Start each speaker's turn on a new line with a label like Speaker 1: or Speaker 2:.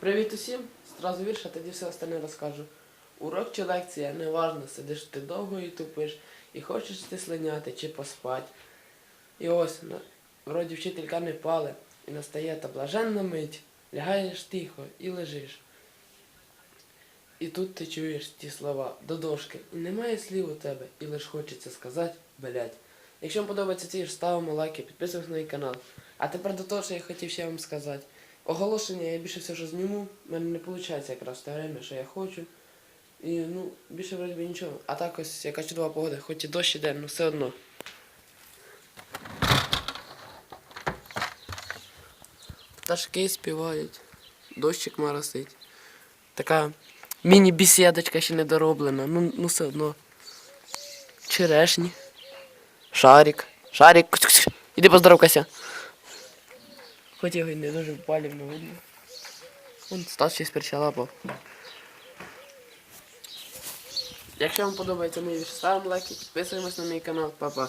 Speaker 1: Привіт усім! Зразу вірш, а тоді все остальне розкажу. Урок чи лекція, неважно, сидиш ти довго і тупиш, і хочеш ти слиняти чи поспать. І ось, на- вроді вчителька не пале, і настає та блаженна мить, лягаєш тихо і лежиш. І тут ти чуєш ті слова до дошки, і немає слів у тебе, і лиш хочеться сказати блять. Якщо вам подобається ці ж ставимо лайки, підписуйтесь на мій канал. А тепер до того, що я хотів ще вам сказати. Оголошення я більше все, що зніму, в мене не виходить якраз те время, що я хочу. І ну, більше вроді нічого. А так ось яка чудова погода, хоч і дощ іде, але все одно. Пташки співають, дощик моросить. Така міні-бісідочка ще не дороблена, ну, ну все одно. Черешні. Шарик. Шарик. Іди поздоровкайся. Хоч його й не дуже палівно видно. Вон Стас ще сперча лапав. Якщо вам подобається мої відео, ставимо лайки, підписуємось на мій канал, Па-па.